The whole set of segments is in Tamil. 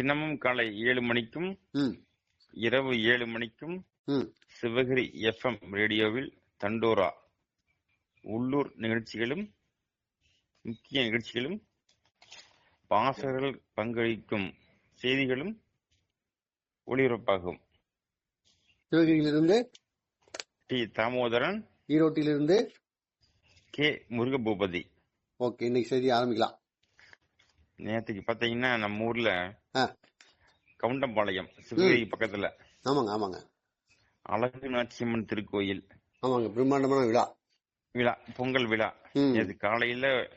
தினமும் காலை ஏழு மணிக்கும் ம். இரவு ஏழு மணிக்கும் சிவகிரி எஃப்எம் ரேடியோவில் தண்டோரா. உள்ளூர் நிகழ்ச்சிகளும் முக்கிய நிகழ்ச்சிகளும் வாசகர்கள் பங்களிக்கும் செய்திகளும் ஒளிபரப்பாகும். சிவகிரியிலிருந்து டி. தாமோதரன் ஈரோட்டிலிருந்து கே. முருகபூபதி. ஓகே இன்னைக்கு செய்தி ஆரம்பிக்கலாம். நேற்றுக்கு பாத்தீங்கன்னா நம்ம ஊர்ல கவுண்டம்பாளையம் சிவகிரி பக்கத்துல. ஆமாங்க ஆமாங்க. அழகு நாச்சியம்மன் திருக்கோயில். ஆமாங்க பிரம்மாண்டமான விழா. விழா பொங்கல் விழா. நேற்று காலையில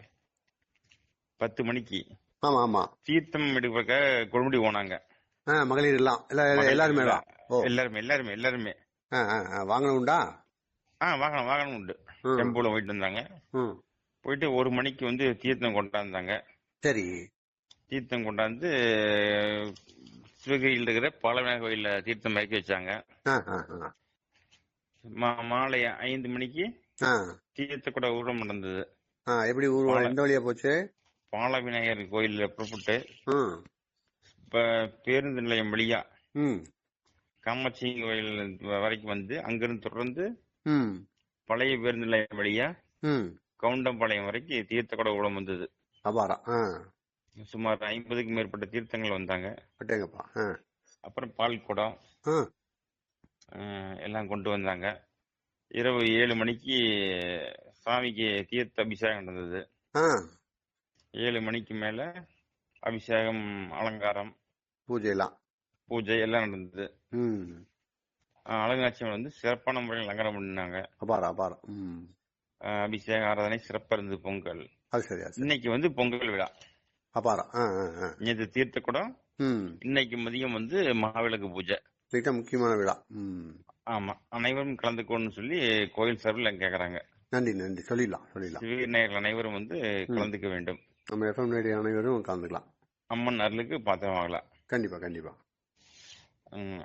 பத்து மணிக்கு ஆமா ஆமா. தீர்த்தம் எடுக்க கொடுமுடி போனாங்க. மகளிர் எல்லாம். எல்லா எல்லா- எல்லாருமே எல்லாருமே எல்லாருமே எல்லாருமே. ஆ ஆ ஆ, வாங்கணும் உண்டா? ஆ வாகனம் வாகனம் உண்டு. டெம்போல போயிட்டு இருந்தாங்க போயிட்டு ஒரு மணிக்கு வந்து தீர்த்தம் கொண்டாந்தாங்க. சரி. தீர்த்தம் கொண்டாந்து சிவகிரியில் இருக்கிற பாலவிநாயகர் கோயில்ல தீர்த்தம் இறக்கி வச்சாங்க. மாலை ஐந்து மணிக்கு தீர்த்த கூட ஊரம் நடந்தது. எப்படி ஊர்வலம்? எந்த வழியா போச்சு? பாலவிநாயகர் கோயில்ல புறப்பட்டு பேருந்து நிலையம் வழியா காமாட்சி கோயில் வரைக்கும் வந்து அங்கிருந்து தொடர்ந்து பழைய பேருந்து நிலையம் வழியா கவுண்டம்பாளையம் வரைக்கும் தீர்த்த கூட ஊடம் வந்தது. அபாரம். ஆ. சுமார் ஐம்பதுக்கும் மேற்பட்ட தீர்த்தங்கள் வந்தாங்க. பட்டேங்கப்பா ஆ. அப்புறம் பால் குடம். ஆ. எல்லாம் கொண்டு வந்தாங்க. இரவு ஏழு மணிக்கு சாமிக்கு தீர்த்த அபிஷேகம் நடந்தது. ஏழு மணிக்கு மேல அபிஷேகம் அலங்காரம் பூஜை எல்லாம் பூஜை எல்லாம் நடந்தது. ம். அஹ், அலங்காட்சியம் வந்து சிறப்பான முறையில் அலங்காரம் பண்ணாங்க அபாரம் அபாரம். அபிஷேக ஆராதனை சிறப்பா இருந்தது பொங்கல். அது சரி அது சரி. இன்னைக்கு வந்து பொங்கல் விழா. அபாரம் நேற்று தீர்த்த குடம் இன்னைக்கு மதியம் வந்து மகாவிளக்கு பூஜை. மிக முக்கியமான விழா. ம். ஆமா. அனைவரும் கலந்துக்கணும்னு சொல்லி கோயில் சார்பில் கேக்குறாங்க. நன்றி நன்றி. சொல்லிடலாம் சொல்லிடலாம். சிவநேயர்கள் அனைவரும் வந்து கலந்துக்க வேண்டும். நம்ம எஃப்எம் ரேடியோ அனைவரும் கலந்துக்கலாம். அம்மன் அருளுக்கு பாத்திரம் வாங்கலாம் கண்டிப்பா. கண்டிப்பா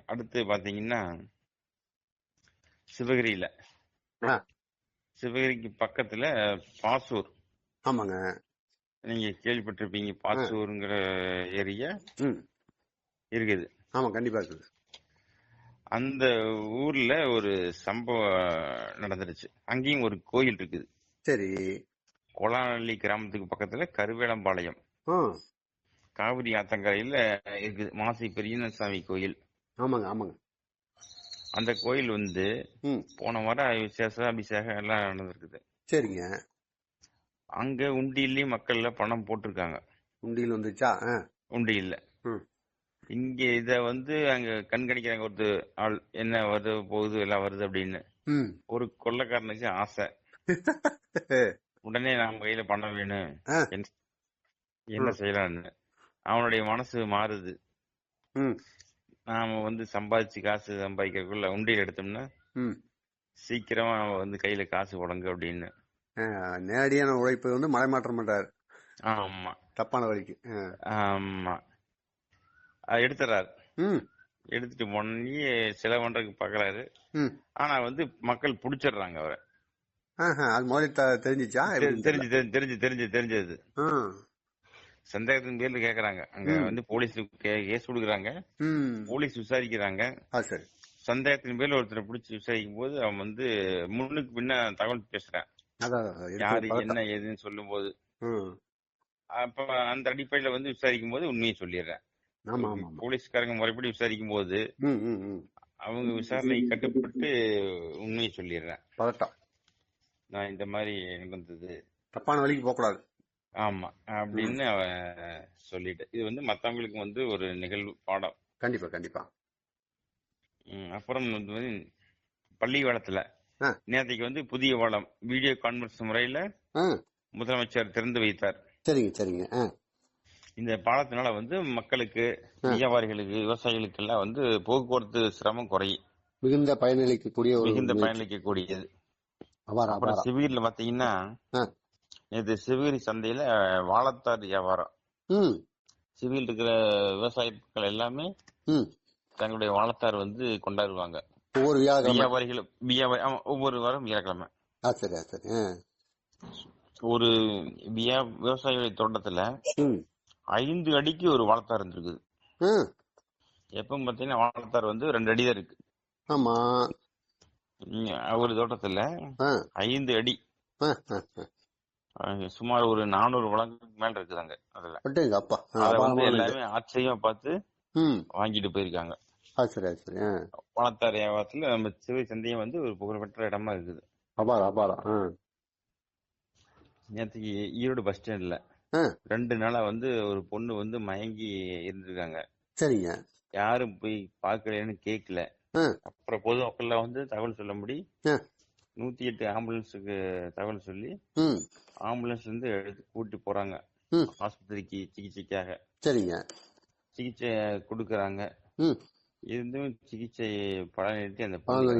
அடுத்து பாத்தீங்கன்னா சிவகிரியில. சிவகிரிக்கு பக்கத்துல பாசூர். ஆமாங்க. நீங்க கேள்விப்பட்டிருப்பீங்க பாசூருங்கிற ஏரியா. ம். இருக்குது. ஆமா கண்டிப்பா இருக்குது. அந்த ஊர்ல ஒரு சம்பவம் நடந்துருச்சு. அங்கேயும் ஒரு கோயில் இருக்குது. சரி. கொலாநல்லி கிராமத்துக்கு பக்கத்துல கருவேலம்பாளையம். ஆ. காவிரி ஆத்தங்கரையில இருக்குது. மாசி பெரியசாமி கோயில். ஆமாங்க ஆமாங்க. அந்த கோயில் வந்து ம். போன வாரம் விசேஷம் அபிஷேகம் எல்லாம் நடந்திருக்குது. சரிங்க. அங்க உண்டியிலயும் மக்கள் எல்லாம் பணம் போட்டிருக்காங்க. உண்டியில் வந்துச்சா? ஆ. உண்டியில்ல. ம். இங்க இத வந்து அங்க கண்காணிக்கிறாங்க ஒரு ஆள் என்ன வருது போகுது எல்லாம் வருது அப்படின்னு. ஒரு கொள்ளைக்காரனுக்கு ஆசை. உடனே நாம கையில பணம் வேணும். என்ன செய்யலாம்னு. அவனுடைய மனசு மாறுது. நாம வந்து சம்பாதிச்சு காசு சம்பாதிக்கிறதுக்குள்ள உண்டியல் எடுத்தோம்னா சீக்கிரமா அவன் வந்து கையில காசு போடுங்க அப்படின்னு. நேரடியான உழைப்பு வந்து மலைமாற்றம் பண்றாரு. ஆமா. தப்பான வழிக்கு. ஆமா. எடுத்துறாரு. ம். எடுத்துட்டு போனே செலவு பண்றதுக்கு பாக்குறாரு. ஆனா வந்து மக்கள் புடிச்சிடுறாங்க அவரை. அது முதல்ல த- தெரிஞ்சிச்சா? தெரிஞ்சு தெரிஞ்சு தெரிஞ்சு தெரிஞ்சு தெரிஞ்சது. சந்தேகத்தின் பேர்ல கேக்குறாங்க. அங்க. வந்து போலீஸ் கேஸ் கொடுக்குறாங்க. போலீஸ் விசாரிக்கிறாங்க. சந்தேகத்தின் பேர்ல ஒருத்தரை பிடிச்சி விசாரிக்கும் போது அவன் வந்து முன்னுக்கு பின்ன தகவல் பேசுறான். அதான் யாரு. என்ன ஏதுன்னு சொல்லும் போது. அப்ப அந்த அடிப்படையில வந்து விசாரிக்கும் போது உண்மையை சொல்லிடுறேன். ஆமா ஆமா ஆமா. போலீஸ்காரங்க முறைப்படி விசாரிக்கும் போது அவங்க விசாரணை கட்டுப்பட்டு உண்மையை சொல்லிடுறேன். பதட்டம். நான் இந்த மாதிரி நடந்தது தப்பான வழிக்கு போக கூடாது ஆமா அப்படின்னு சொல்லிட்டு. இது வந்து மத்தவங்களுக்கு வந்து ஒரு நிகழ்வு பாடம். கண்டிப்பா கண்டிப்பா. அப்புறம் வந்து பள்ளி வளத்துல. நேற்றுக்கு வந்து புதிய வளம் வீடியோ கான்பரன்ஸ் முறையில முதலமைச்சர் திறந்து வைத்தார். சரிங்க சரிங்க. இந்த பாலத்தினால வந்து மக்களுக்கு வியாபாரிகளுக்கு விவசாயிகளுக்கு எல்லாம் வந்து போக்குவரத்து சிரமம் குறையும் மிகுந்த பயனளிக்கக்கூடிய மிகுந்த. பயனளிக்கக்கூடியது. அப்புறம் சிவகிரில பாத்தீங்கன்னா. நேற்று சிவகிரி சந்தையில வாழைத்தார் வியாபாரம். சிவகிரியில் இருக்கிற விவசாய மக்கள் எல்லாமே தங்களுடைய வாழைத்தார் வந்து கொண்டாடுவாங்க. ஒவ்வொரு வியாழக்கிழமை. வியாபாரிகள் வியாபாரி ஆமா, ஒவ்வொரு வாரம் வியாழக்கிழமை. ஆ சரி ஆ சரி ஆ. ஒரு வியா விவசாயிகளுடைய தோட்டத்துல ஐந்து அடிக்கு ஒரு வாழைத்தார் இருந்திருக்குது. ஆ, எப்பவும் பாத்தீங்கன்னா வாழைத்தார் வந்து ரெண்டு அடி தான் இருக்கு. ஆமா. ஒரு தோட்டத்துல ஐந்து அடி. சுமார் ஒரு நானூறு வழங்குக்கு மேல இருக்குதாங்க அதுல. அப்பா. எல்லாமே ஆச்சரியமா பார்த்து வாங்கிட்டு போயிருக்காங்க. சரி சரி ஆ. வாழைத்தார் வியாபாரத்துல நம்ம சிவை சந்தையம் வந்து ஒரு புகழ்பெற்ற இடமா இருக்குது அபாரம் அபாரம். நேற்றுக்கு ஈரோடு பஸ் ஸ்டாண்ட்ல. ரெண்டு நாளா வந்து ஒரு பொண்ணு வந்து மயங்கி இருந்திருக்காங்க சரிங்க யாரும் போய் பார்க்கலன்னு கேட்கல ஆ. அப்புறம் பொதுமக்கள்ல வந்து தகவல் சொல்லும்படி ஆ. நூத்தி எட்டு ஆம்புலன்ஸுக்கு தகவல் சொல்லி ஆம்புலன்ஸ் வந்து எடுத்து கூட்டி போறாங்க. ஆஸ்பத்திரிக்கு சிகிச்சைக்காக சரிங்க சிகிச்சை கொடுக்கறாங்க இருந்தும் சிகிச்சை பலனிட்டு அந்த பொண்ணு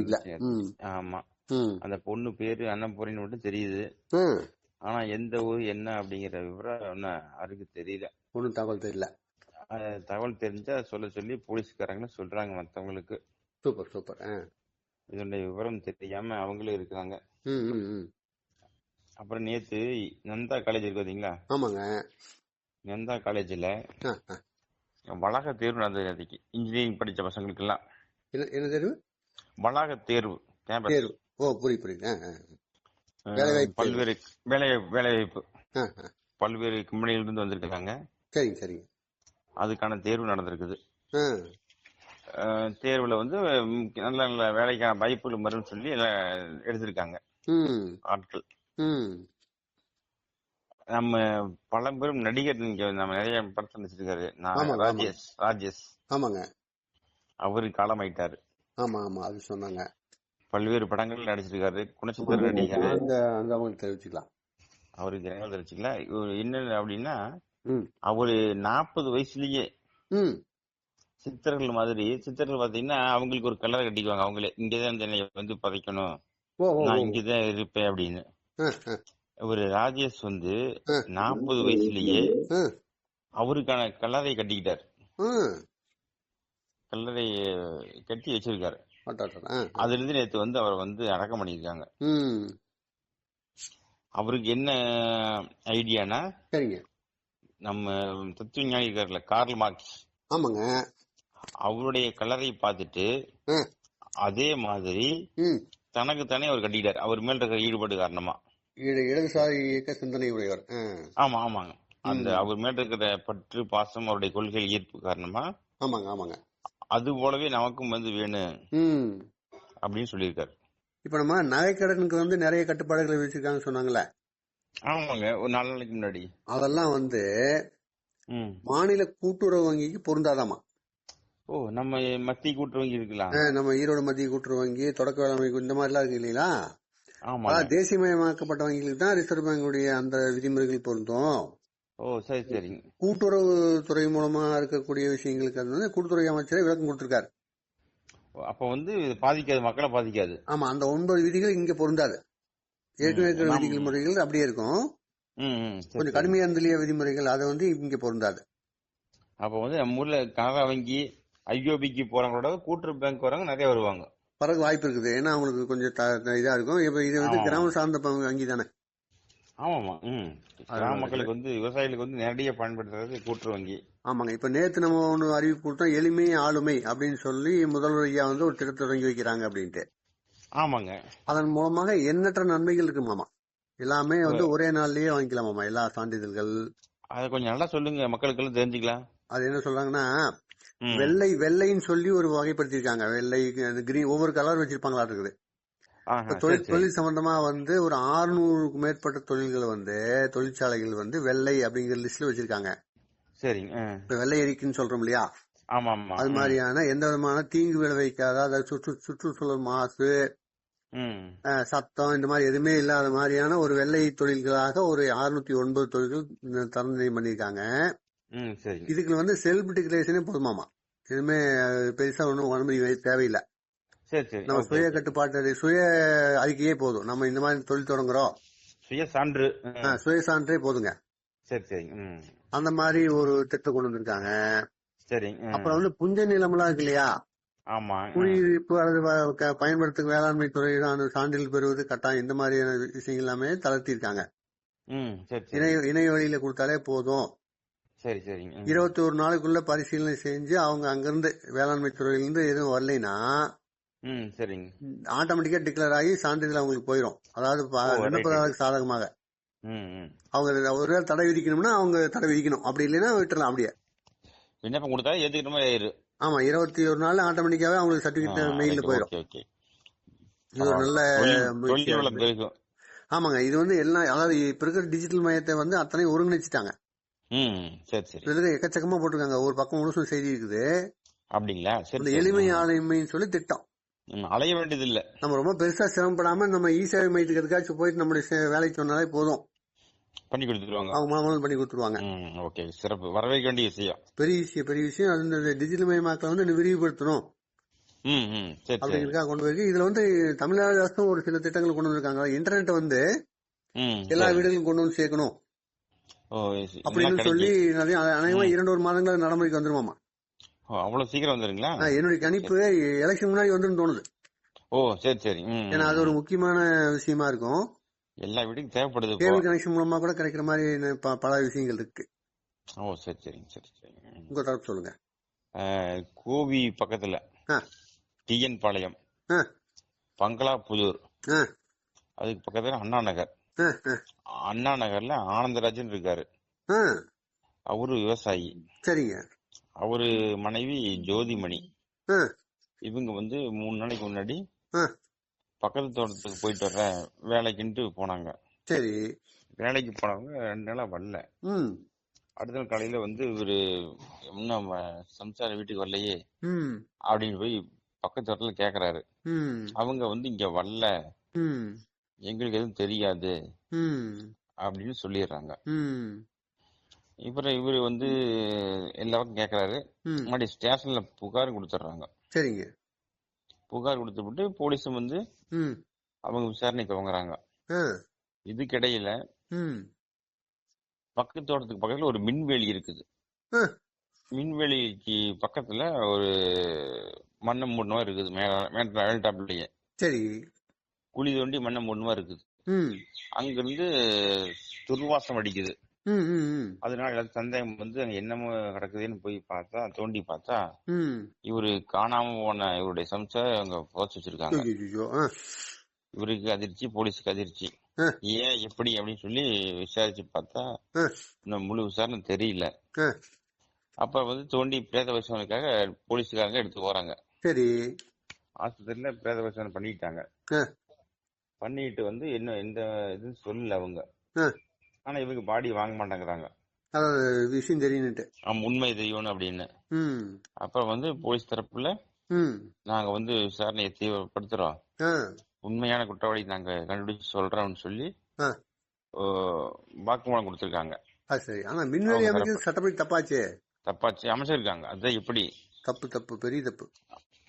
ஆமா. அந்த பொண்ணு பேரு அன்னபூரின்னு மட்டும் தெரியுது. ஆனா எந்த ஊர் என்ன அப்படிங்கிற விவரம் இன்னும் யாருக்கு தெரியல. ஒன்றும் தகவல் தெரியல. தகவல் தெரிஞ்சா சொல்ல சொல்லி போலீஸ்காரங்க சொல்றாங்க மத்தவங்களுக்கு. Super super. இதனுடைய விவரம் தெரியாம அவங்களும் இருக்காங்க. அப்புறம் நேத்து நந்தா காலேஜ் இருக்கு பாத்தீங்களா? ஆமாங்க. நந்தா காலேஜ்ல வளாக தேர்வு நடந்தது நேற்றுக்கு இன்ஜினியரிங் படிச்ச பசங்களுக்கு எல்லாம் என்ன என்ன தேர்வு? வளாக தேர்வு. கேம்பஸ் தேர்வு. ஓ புரியுது புரியுது. பல்வேறு வேலை வேலைவாய்ப்பு. பல்வேறு கம்பெனில இருந்து வந்திருக்காங்க. சரிங்க சரிங்க. அதுக்கான தேர்வு நடந்திருக்குது. தேர்வுல வந்து நல்ல நல்ல வேலைக்கான வாய்ப்புகள் வரும்னு சொல்லி எல்லாம் எடுத்திருக்காங்க. ஆட்கள். நம்ம பழம்பெரும் நடிகர் இங்க நம்ம நிறைய படத்தை நடிச்சிருக்காரு. ராஜேஷ் ராஜேஷ். ஆமாங்க. அவரு காலமாயிட்டாரு. ஆமா ஆமா. அது சொன்னாங்க. பல்வேறு படங்கள் நடிச்சிருக்காரு. குணச்சித்திர நடிகர். அந்த அந்த அவங்களுக்கு தெரிவிச்சுக்கலாம். அவரு ஜனங்கள் தெரிச்சுக்கல இவரு என்ன அப்படின்னா அவரு நாற்பது வயசுலயே சித்தர்கள் மாதிரி சித்தர்கள் பாத்தீங்கன்னா அவங்களுக்கு ஒரு கலரை கட்டிக்குவாங்க. அவங்களே இங்கதான் வந்து பதைக்கணும். நான். இங்கதான் இருப்பேன் அப்படின்னு. இவரு ராஜேஷ் வந்து. நாற்பது வயசுலயே அவருக்கான கல்லறை கட்டிக்கிட்டார். கல்லறை கட்டி வச்சிருக்காரு. அதுல இருந்து நேத்து வந்து அவர் வந்து அடக்கம் பண்ணியிருக்காங்க. ம். அவருக்கு என்ன ஐடியானா சரிங்க. நம்ம தத்துவஞானி இருக்கார்ல கார்ல் மார்க்ஸ். ஆமாங்க. அவருடைய கலரை பார்த்துட்டு. அதே மாதிரி தனக்கு தானே அவர் கட்டிக்கிட்டார். அவர் மேல இருக்கிற ஈடுபாடு காரணமா. இடதுசாரி இயக்க சிந்தனை உடையவர். ஆமா ஆமாங்க. அந்த. அவர் மேல இருக்கிற பற்று பாசம் அவருடைய கொள்கை ஈர்ப்பு காரணமா? ஆமாங்க ஆமாங்க. அது போலவே நமக்கும் வந்து வேணும் அப்படின்னு சொல்லியிருக்காரு. இப்ப நம்ம நகைக்கடனுக்கு வந்து நிறைய கட்டுப்பாடுகளை வச்சிருக்காங்கன்னு சொன்னாங்கல்ல? ஆமாங்க ஒரு நாலு நாளைக்கு முன்னாடி. அதெல்லாம் வந்து மாநில கூட்டுறவு வங்கிக்கு பொருந்தாதாமா? ஓ நம்ம மத்திய கூட்டுறவங்க இருக்கலாம். ஆ, நம்ம ஈரோடு மத்திய கூட்டுறவு வங்கி தொடக்க வேளாண்மை இந்த மாதிரி எல்லாம் இருக்கு இல்லைங்களா? ஆமாங்க. அதாவது தேசியமயமாக்கப்பட்ட வங்கிகளுக்கு தான் ரிசர்வ் பேங்குடைய அந்த விதிமுறைகள் பொருந்தும். ஓ சரி சரிங்க கூட்டுறவு துறை மூலமா இருக்கக்கூடிய விஷயங்களுக்கு வந்து கூட்டுறவு அமைச்சரே விளக்கம் கொடுத்திருக்காரு. அப்ப வந்து பாதிக்காது மக்களை பாதிக்காது. ஆமா அந்த ஒன்பது விதிகள் இங்க பொருந்தாது. ஏற்கனவே இருக்கிற விதிகள் முறைகள் அப்படியே இருக்கும். கொஞ்சம். கடுமையா இருந்தலைய விதிமுறைகள் அதை வந்து இங்க பொருந்தாது. அப்ப வந்து நம்ம ஊர்ல கனரா வங்கி ஐஓபிக்கு போறவங்களோட கூட்டுறவு பேங்க் வரவங்க நிறைய வருவாங்க. பறக்க வாய்ப்பு இருக்குது. ஏன்னா அவங்களுக்கு கொஞ்சம் இதா இருக்கும். இப்ப இது வந்து ஆமா. கிராம சார்ந்த வங்கி தானே ஆமாமா ம். கிராம மக்களுக்கு வந்து விவசாயிகளுக்கு வந்து நேரடியா பயன்படுத்துறது கூட்டுறவு வங்கி. ஆமாங்க. இப்ப நேத்து நம்ம ஒண்ணு அறிவிப்பு கொடுத்தோம். எளிமை ஆளுமை அப்படின்னு சொல்லி முதல்வர் ஐயா வந்து ஒரு திட்டத்தை தொடங்கி வைக்கிறாங்க அப்படின்ட்டு. ஆமாங்க. அதன் மூலமாக எண்ணற்ற நன்மைகள் இருக்குமாமா? எல்லாமே வந்து ஒரே நாள்லயே வாங்கிக்கலாமாமா? எல்லா சான்றிதழ்கள். அதை கொஞ்சம் நல்லா சொல்லுங்க. மக்களுக்கு தெரிஞ்சுக்கலாம். அது என்ன சொல்றாங்கன்னா. வெள்ளை வெள்ளைன்னு சொல்லி ஒரு வகைப்படுத்திருக்காங்க வெள்ளை கிரீன் ஒவ்வொரு கலர் வச்சிருப்பாங்களா இருக்குது. தொழில். தொழில் சம்பந்தமா வந்து ஒரு 600க்கு மேற்பட்ட தொழில்கள் வந்து தொழிற்சாலைகள் வந்து வெள்ளை அப்படிங்கிற லிஸ்ட்ல வச்சிருக்காங்க. சரிங்க. இப்ப வெள்ளை எரிக்குன்னு சொல்றோம் இல்லையா? அது. மாதிரியான எந்த விதமான தீங்கு விளைவிக்காத அதாவது சுற்று சுற்றுச்சூழல் மாசு சத்தம் இந்த மாதிரி எதுவுமே இல்லாத மாதிரியான ஒரு வெள்ளை தொழில்களாக ஒரு 609 ஒன்பது தொழில்கள் தரநிலை சரிங்க. இதுக்கு வந்து செல்ஃப் டிக்ளரேஷனே போதுமாமா எதுவுமே பெருசா ஒன்றும் அனுமதி தேவையில்லை. சரி சரி நம்ம. சுய கட்டுப்பாட்டு சுய அறிக்கையே போதும். நம்ம இந்த மாதிரி தொழில் தொடங்குறோம். சுய சான்று சுய சான்றே போதுங்க. சரி ம். அந்த மாதிரி ஒரு திட்டத்தை கொண்டு வந்திருக்காங்க. ம். அப்புறம் வந்து புஞ்ச நிலமெல்லாம் இருக்கு இல்லையா? ஆமா. குடியிருப்பு அல்லது பயன்படுத்தும் வேளாண்மை துறையிலான சான்றிதழ் பெறுவது கட்டாயம். இந்த மாதிரியான விஷயங்கள் எல்லாமே தளர்த்திருக்காங்க ம் சரி இணைய சரி இணைய வழியில கொடுத்தாலே போதும். சரி சரிங்க. இருபத்தி ஒரு நாளுக்குள்ள பரிசீலனை செஞ்சு அவங்க அங்கிருந்து வேளாண்மை துறையிலிருந்து எதுவும் வரலைன்னா ம் சரிங்க. ஆட்டோமேட்டிக்கா டிக்ளேர் ஆகி சான்றிதழ் அவங்களுக்கு போயிடும் அதாவது விண்ணப்பதாரருக்கு சாதகமாக. அவங்க ஒரு தடை விதிக்கணும்னா அவங்க தடை விதிக்கணும். அப்படி இல்லைன்னா விட்டுறலாம் அப்படியே. விண்ணப்பம் கொடுத்தா ஏத்துக்கிற மாதிரி ஆயிரு. ஆமா இருபத்தி ஒரு நாள் ஆட்டோமேட்டிக்காவே அவங்களுக்கு சர்டிபிகேட் மெயில்ல போயிடும் இது ஒரு நல்ல ஆமாங்க இது வந்து எல்லாம் அதாவது இப்ப இருக்கிற டிஜிட்டல் மையத்தை வந்து அத்தனை ஒருங்கிணைச்சிட்டாங்க. சரி சரி. இதுல எக்கச்சக்கமா போட்டிருக்காங்க. ஒரு பக்கம் முழுசும் செய்தி இருக்குது. அப்படிங்களா? சரி அந்த எளிமை. ஆளுமைன்னு சொல்லி திட்டம். அலைய வேண்டியது இல்ல நம்ம ரொம்ப பெருசா சிரமப்படாம நம்ம இ சேவை மையத்துக்கு எதுக்காச்சும் போயிட்டு நம்மளுடைய வேலைக்கு சொன்னாலே போதும். பண்ணி கொடுத்துருவாங்க. அவங்க மாமலம் பண்ணி கொடுத்துருவாங்க. ஓகே. சிறப்பு. வரவேற்க வேண்டிய விஷயம். பெரிய விஷயம் பெரிய விஷயம். அது இந்த டிஜிட்டல் மயமாக்கலை வந்து விரிவுபடுத்தணும். அப்படிங்கிறதுக்காக கொண்டு போயிருக்கு. இதுல வந்து தமிழ்நாடு அரசும் ஒரு சில திட்டங்கள் கொண்டு வந்திருக்காங்க. இன்டர்நெட் வந்து எல்லா சரி. வீடுகளுக்கும் கொண்டு வந்து சேர்க்கணும். அப்படின்னு சொல்லி அநேகமா. இரண்டு ஒரு மாதங்கள் நடைமுறைக்கு வந்துருமாமா? ஓ, அவ்வளவு சீக்கிரம் வந்துருங்களா? என்னுடைய கணிப்பு எலெக்ஷன் முன்னாடி வந்துன்னு தோணுது. ஓ சரி சரி. ஏன்னா அது ஒரு. முக்கியமான விஷயமா இருக்கும். எல்லா வீட்டுக்கும் தேவைப்படுது கேபிள் கனெக்ஷன் மூலமா கூட கிடைக்கிற மாதிரி பல விஷயங்கள் இருக்கு. ஓ சரி சரிங்க சரி சரி. உங்க தரப்பு சொல்லுங்க. கோவி பக்கத்துல. டிஎன் பாளையம் ஆ. பங்களாபுதூர். அதுக்கு பக்கத்துல அண்ணா நகர். அண்ணா நகர்ல ஆனந்தராஜன் இருக்காரு. அவரு விவசாயி. சரிங்க. அவரு மனைவி ஜோதிமணி. இவங்க வந்து மூணு நாளைக்கு முன்னாடி. பக்கத்து தோட்டத்துக்கு போயிட்டு வர்றேன் வேலைக்குன்ட்டு போனாங்க. சரி. வேலைக்கு போனவங்க ரெண்டு நாளா வரல. அடுத்த நாள் காலையில வந்து இவரு இன்னும் சம்சார வீட்டுக்கு வரலையே அப்படின்னு போய் பக்கத்து தோட்டத்துல கேக்குறாரு. அவங்க வந்து இங்க வரல. எங்களுக்கு எதுவும் தெரியாது அப்படின்னு சொல்லிடுறாங்க. இவரு இவரு வந்து எல்லா பக்கம் கேக்குறாரு. ம். முன்னாடி ஸ்டேஷன்ல புகார் கொடுத்துட்றாங்க. சரிங்க. புகார் கொடுத்துவிட்டு போலீஸும் வந்து அவங்க விசாரணை துவங்குறாங்க இதுக்கிடையில பக்கத்து தோட்டத்துக்கு பக்கத்துல ஒரு மின்வேலி இருக்குது. மின்வேலிக்கு பக்கத்துல ஒரு மண்ணை மூடணுமா இருக்குது. மேல மேல் டாப்லயே. சரி. குழி தோண்டி மண்ணை மூடணுமா இருக்குது. ம். அங்கிருந்து துர்வாசம் அடிக்குது. அதனால சந்தேகம் வந்து அங்க என்னமோ கிடக்குதுன்னு போய் பார்த்தா தோண்டி பார்த்தா இவரு காணாம போன இவருடைய சம்சார அவங்க புதைச்சு வச்சிருக்காங்க. இவருக்கு அதிர்ச்சி போலீஸுக்கு அதிர்ச்சி. ஏன் எப்படி அப்படின்னு சொல்லி விசாரிச்சு பார்த்தா. இன்னும் முழு விசாரணை தெரியல. அப்ப வந்து தோண்டி பிரேத பரிசோதனைக்காக போலீஸுக்காரங்க எடுத்து போறாங்க. சரி. ஆஸ்பத்திரியில பிரேத பரிசோதனை பண்ணிட்டாங்க. பண்ணிட்டு வந்து என்ன எந்த இதுன்னு சொல்லல அவங்க. ஆனா இவங்க பாடி வாங்க மாட்டேங்கிறாங்க. அதாவது விஷயம் தெரியுன்னுட்டு ஆமா உண்மை தெரியணும் அப்படின்னு. அப்புறம் வந்து போலீஸ் தரப்புல நாங்க வந்து விசாரணையை தீவிரப்படுத்துறோம். உண்மையான குற்றவாளி நாங்க கண்டுபிடிச்சு சொல்றோம்னு சொல்லி வாக்குமூலம் கொடுத்திருக்காங்க. சரி. ஆனா மின்வெளி அமைக்கிறது சட்டப்படி தப்பாச்சே? தப்பாச்சு. அமைச்சிருக்காங்க. அதான் எப்படி? தப்பு தப்பு. பெரிய தப்பு.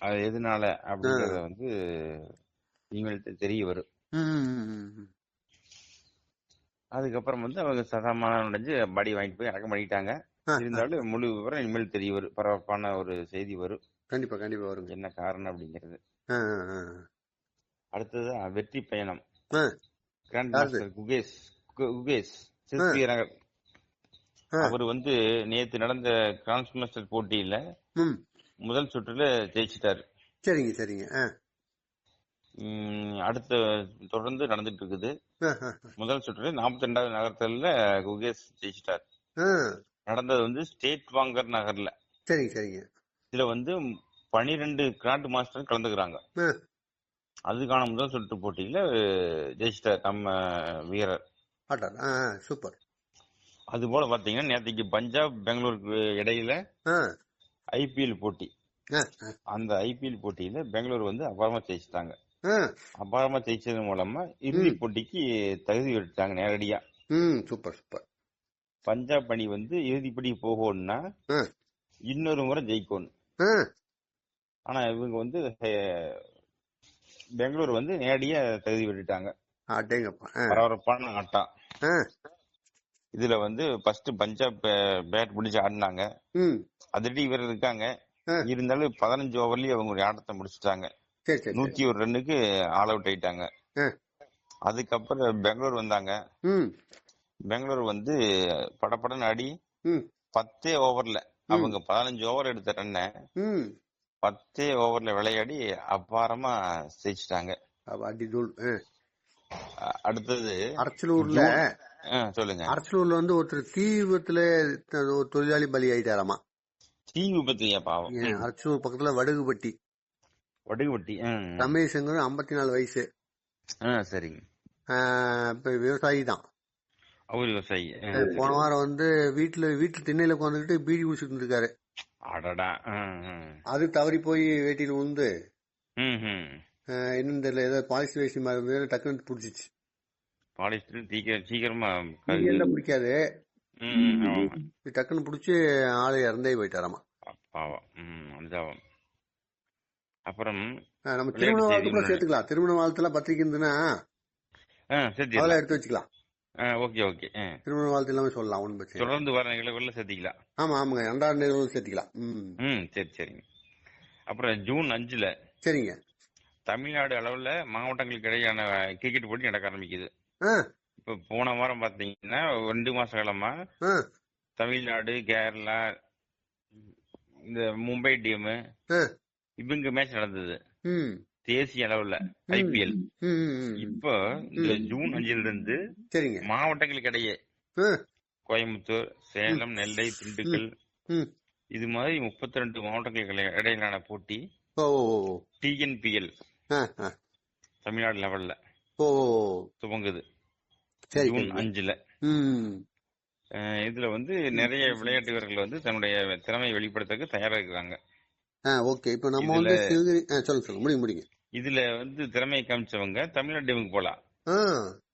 அது எதனால அப்படிங்கறத வந்து இவங்கள்ட்ட தெரிய வரும். அதுக்கப்புறம் வந்து அவங்க சதாமானம் அடைஞ்சு பாடி வாங்கிட்டு போய் அடக்கம் பண்ணிட்டாங்க. இருந்தாலும் முழு விவரம் இனிமேல் தெரிய வரும். பரபரப்பான ஒரு செய்தி வரும். கண்டிப்பா கண்டிப்பா வருங்க. என்ன காரணம் அப்படிங்கிறது. அடுத்தது வெற்றி பயணம். கிராண்ட்? மாஸ்டர் குகேஷ் குகேஷ் சிற்பி நகர் ஆ. அவர் வந்து நேத்து நடந்த கிராண்ட் மாஸ்டர் போட்டியில முதல் சுற்றுல ஜெயிச்சிட்டாரு. சரிங்க சரிங்க. அடுத்த தொடர்ந்து நடந்துட்டு இருக்குது முதல் சுற்றுல நாற்பத்தி ரெண்டாவது நகரத்துல குகேஷ் ஜெயிச்சிட்டார். நடந்தது வந்து ஸ்டேட் வாங்கர் நகர்ல. சரிங்க சரிங்க. இதுல வந்து பனிரெண்டு கிராண்ட் மாஸ்டர் கலந்துக்கிறாங்க. அதுக்கான முதல் சுற்று போட்டியில ஜெயிச்சிட்டார் நம்ம வீரர். சூப்பர். அது போல பாத்தீங்கன்னா நேற்றுக்கு பஞ்சாப் பெங்களூருக்கு இடையில ஐபிஎல் போட்டி. அந்த ஐபிஎல் போட்டியில பெங்களூர் வந்து அபாரமா ஜெயிச்சிட்டாங்க. அபாரமா ஜெயிச்சது மூலமா இறுதி போட்டிக்கு தகுதி பெற்றுட்டாங்க நேரடியா. Super super. பஞ்சாப் அணி வந்து இறுதிப்படி போகணும்னா. இன்னொரு முறை ஜெயிக்கணும் ஆனா இவங்க வந்து பெங்களூர் வந்து நேரடியா தகுதி ஆ. பரபரப்பான ஆட்டம் இதுல வந்து ஃபர்ஸ்ட் பஞ்சாப் பேட் பிடிச்சு ஆடினாங்க. அதிரடி வீரர் இருக்காங்க. இருந்தாலும் பதினஞ்சு ஓவர்லயே அவங்க ஆட்டத்தை முடிச்சிட்டாங்க. நூத்தி ஒரு ரன்னுக்கு ஆல் அவுட் ஆயிட்டாங்க. அதுக்கப்புறம் பெங்களூர் வந்தாங்க. பெங்களூர் வந்து படப்படன்னு ம். பத்தே ஓவர்ல அவங்க பதினஞ்சு ஓவர் எடுத்த ரன்னை பத்தே ஓவர்ல விளையாடி அபாரமா ஜெயிச்சிட்டாங்க அடி அடுத்தது அரச்சலூர்ல சொல்லுங்க. அரச்சலூர்ல வந்து ஒருத்தர் தீ விபத்துல ஒரு தொழிலாளி பலி ஆயிட்டாராமா தீ விபத்துங்க பாவம். அரச்சலூர் பக்கத்துல வடுகுபட்டி வடுகுவட்டி ம், ம். ரமேஷ்ங்கிற ஐம்பத்தி நாலு வயசு சரிங்க. இப்ப விவசாயி தான். அவர் விவசாயி போன வாரம் வந்து வீட்டுல வீட்டுல திண்ணையில உட்காந்துக்கிட்டு பீடி குடிச்சிட்டு இருக்காரு. அடடா. அது தவறி போய் வேட்டியில ம். என்னன்னு தெரியல ஏதோ பாலிசி வேஷ்டி மாதிரி டக்குன்னு பிடிச்சிச்சு. பாலிஸ்டர் சீக்கிரம் பிடிக்காது. டக்குன்னு பிடிச்சி ஆளு இறந்தே போயிட்டாராமா. பாவம். ம் அனுதாபம். அப்புறம் நம்ம திருமண வாழ்த்து கூட சேர்த்துக்கலாம். திருமண வாழ்த்துல பத்திரிக்கை இருந்துன்னா அதெல்லாம் எடுத்து வச்சுக்கலாம். Okay okay. திருமண வாழ்த்து எல்லாமே சொல்லலாம் ஒன்றும் பிரச்சனை தொடர்ந்து வர நிகழ்வுல சேர்த்திக்கலாம். ஆமா ஆமாங்க. அன்றாட நிகழ்வு சேர்த்துக்கலாம். ம். சரி சரிங்க. அப்புறம் ஜூன் அஞ்சுல சரிங்க. தமிழ்நாடு அளவுல மாவட்டங்களுக்கு இடையான கிரிக்கெட் போட்டி நடக்க ஆரம்பிக்குது. இப்ப போன வாரம் பாத்தீங்கன்னா ரெண்டு மாச காலமா தமிழ்நாடு கேரளா இந்த மும்பை டீம் இவங்க மேட்ச் நடந்தது. தேசிய அளவுல ஐபிஎல் இப்போ இந்த ஜூன் அஞ்சுல இருந்து மாவட்டங்களுக்கு இடையே கோயம்புத்தூர் சேலம் நெல்லை திண்டுக்கல் இது மாதிரி முப்பத்தி ரெண்டு மாவட்டங்களுக்கு இடை- இடையிலான போட்டி. டிஎன்பிஎல் தமிழ்நாடு லெவல்ல. துவங்குது. ஜூன் அஞ்சுல. இதுல வந்து நிறைய விளையாட்டு வீரர்கள் வந்து தன்னுடைய திறமையை வெளிப்படுத்துறதுக்கு தயாரா இருக்கிறாங்க. ஓகே. இப்போ நம்ம வந்து சிவகிரி சொல்லுங்க சொல்லுங்க. முடிங்க முடிங்க இதுல வந்து திறமையை காமிச்சவங்க தமிழ்நாடு டீமுக்கு போலாம்.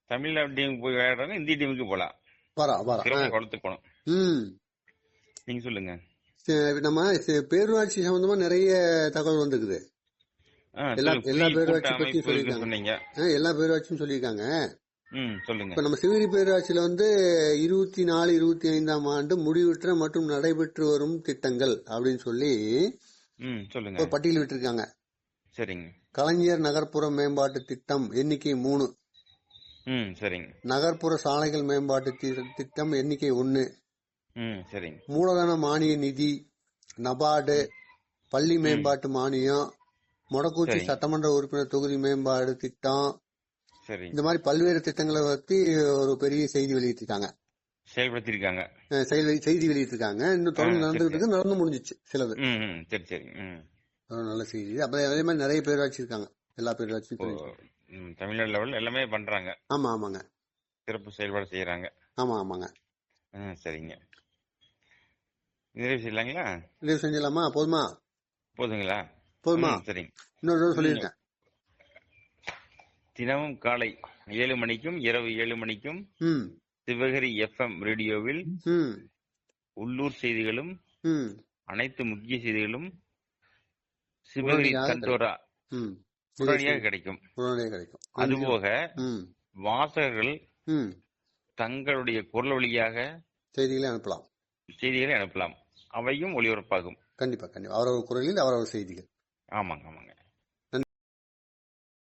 தமிழ்நாடு டீமுக்கு போய் விளையாடுறவங்க இந்திய டீமுக்கு போலாம். வரா வரா வளர்த்துக்கணும். ம். நீங்க சொல்லுங்க. நம்ம பேரூராட்சி சம்பந்தமா நிறைய தகவல் வந்திருக்குது எல்லா எல்லா பேரூராட்சி பத்தியும் சொல்லியிருக்காங்க. எல்லா பேரூராட்சியும் சொல்லியிருக்காங்க. இப்ப நம்ம சிவகிரி பேரூராட்சியில வந்து இருபத்தி நாலு இருபத்தி ஐந்தாம் ஆண்டு முடிவுற்ற மற்றும் நடைபெற்று வரும் திட்டங்கள் அப்படின்னு சொல்லி சொல்லுங்க. ஒரு பட்டியல் விட்டிருக்காங்க. சரிங்க. கலைஞர் நகர்ப்புற மேம்பாட்டு திட்டம் எண்ணிக்கை மூணு. ம் சரிங்க. நகர்ப்புற சாலைகள் மேம்பாட்டு திட்டம் எண்ணிக்கை ஒன்னு. ம் சரிங்க. மூலதன மானிய நிதி நபார்டு பள்ளி மேம்பாட்டு மானியம் மொடக்கூச்சி சட்டமன்ற உறுப்பினர் தொகுதி மேம்பாடு திட்டம். இந்த மாதிரி பல்வேறு திட்டங்களை பத்தி ஒரு பெரிய செய்தி வெளியிட்டிருக்காங்க. செயல்படுத்திருக்காங்க. செயல் செய்தி வெளியிட்டிருக்காங்க. இன்னும் தொடர்ந்து நடந்துகிட்டு இருக்கு. நடந்து முடிஞ்சிச்சு சிலது சரி சரி. நல்ல செய்தி. அப்புறம் அதே மாதிரி நிறைய பேராட்சி இருக்காங்க எல்லா சொல்லியிருக்காங்க ம், தமிழ்நாடு லெவலில் எல்லாமே பண்றாங்க. ஆமா ஆமாங்க. சிறப்பு செயல்பாடு செய்யறாங்க ஆமா ஆமாங்க. சரிங்க. நிறைவு செய்யலாங்களா? நிறைவு செஞ்சிடலாமா? போதுமா? போதுங்களா? போதுமா? சரிங்க. இன்னொரு சொல்லியிருக்கேன் தினமும் காலை ஏழு மணிக்கும் இரவு ஏழு மணிக்கும் சிவகிரி எஃப்எம் ரேடியோவில் உள்ளூர் செய்திகளும் அனைத்து முக்கிய செய்திகளும் சிவகிரி ம். உடனடியாக கிடைக்கும். அதுபோக வாசகர்கள் தங்களுடைய குரல் வழியாக செய்திகளை அனுப்பலாம். செய்திகளை அனுப்பலாம். அவையும் ஒளிபரப்பாகும். கண்டிப்பா கண்டிப்பா. அவரவர் குரலில் அவரவர் செய்திகள். ஆமாங்க ஆமாங்க.